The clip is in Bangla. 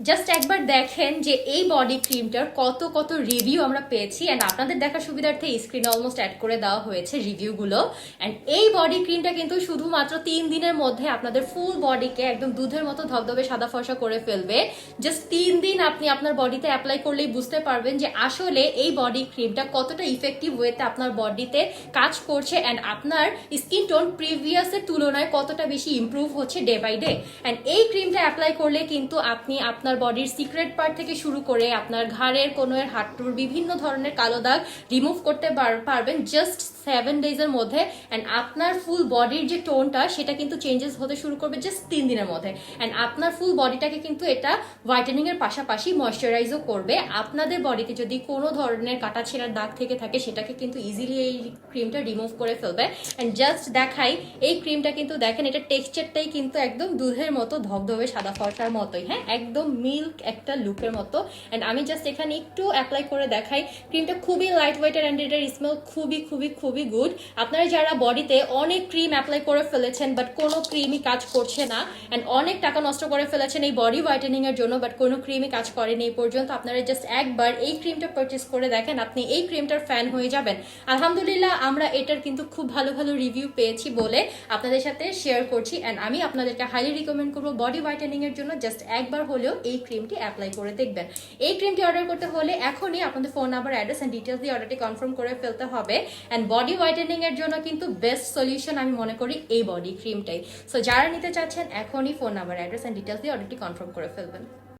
জাস্ট একবার দেখেন যে এই বডি ক্রিমটার কত কত রিভিউ আমরা পেয়েছি অ্যান্ড আপনাদের দেখার সুবিধার্থে স্ক্রিনে অলমোস্ট অ্যাড করে দেওয়া হয়েছে রিভিউগুলো অ্যান্ড এই বডি ক্রিমটা কিন্তু শুধুমাত্র তিন দিনের মধ্যে আপনাদের ফুল বডিকে একদম দুধের মতো ধবধবে সাদা ফসা করে ফেলবে। জাস্ট তিন দিন আপনি আপনার বডিতে অ্যাপ্লাই করলেই বুঝতে পারবেন যে আসলে এই বডি ক্রিমটা কতটা ইফেক্টিভ ওয়েতে আপনার বডিতে কাজ করছে অ্যান্ড আপনার স্কিন টোন প্রিভিয়াসের তুলনায় কতটা বেশি ইমপ্রুভ হচ্ছে ডে বাই ডে অ্যান্ড এই ক্রিমটা অ্যাপ্লাই করলে কিন্তু আপনি আপনার বডির সিক্রেট পার্ট থেকে শুরু করে আপনার ঘাড়ের কোনো হাঁটুর বিভিন্ন ধরনের কালো দাগ রিমুভ করতে পার- পারবেন জাস্ট সেভেন ডেজের মধ্যে অ্যান্ড আপনার ফুল বডির যে টোনটা, সেটা কিন্তু চেঞ্জেস হতে শুরু করবে জাস্ট তিন দিনের মধ্যে। অ্যান্ড আপনার ফুল বডিটাকে কিন্তু এটা হোয়াইটেনিং এর পাশাপাশি ময়শ্চারাইজও করবে। আপনাদের বডিতে যদি কোনো ধরনের কাটা ছেঁড়ার দাগ থেকে থাকে, সেটাকে কিন্তু ইজিলি এই ক্রিমটা রিমুভ করে ফেলবে। অ্যান্ড জাস্ট দেখাই, এই ক্রিমটা কিন্তু দেখেন, এটা টেক্সচারটাই কিন্তু একদম দুধের মতো, ধবধবে সাদা ফর্সার মতোই হ্যাঁ? একদম মিল্ক একটা লুকের মতো। অ্যান্ড আমি জাস্ট এখানে একটু অ্যাপ্লাই করে দেখাই ক্রিমটা খুবই লাইট ওয়েটার অ্যান্ড এটার স্মেল খুবই খুবই খুবই গুড আপনারা যারা বডিতে অনেক ক্রিম অ্যাপ্লাই করে ফেলেছেন বাট কোনো ক্রিমই কাজ করছে না অ্যান্ড অনেক টাকা নষ্ট করে ফেলেছেন এই বডি হোয়াইটেনিং এর জন্য বাট কোনো ক্রিমই কাজ করেনি এই পর্যন্ত, আপনারা জাস্ট একবার এই ক্রিমটা পারচেস করে দেখেন, আপনি এই ক্রিমটার ফ্যান হয়ে যাবেন। আলহামদুলিল্লাহ, আমরা এটার কিন্তু খুব ভালো ভালো রিভিউ পেয়েছি বলে আপনাদের সাথে শেয়ার করছি অ্যান্ড আমি আপনাদেরকে হাইলি রিকমেন্ড করব বডি হোয়াইটেনিং এর জন্য জাস্ট একবার হলেও এই ক্রিমটি অ্যাপ্লাই করে দেখবেন। এই ক্রিমটি অর্ডার করতে হলে এখনই আপনাদের phone number address and details দিয়ে অর্ডারটি কনফার্ম করে ফেলতে হবে অ্যান্ড বডি হোয়াইটেনিং এর জন্য কিন্তু বেস্ট সলিউশন আমি মনে করি এই বডি ক্রিমটাই সো যারা নিতে চাচ্ছেন, এখনই phone number address and details দিয়ে অর্ডারটি কনফার্ম করে ফেলবেন।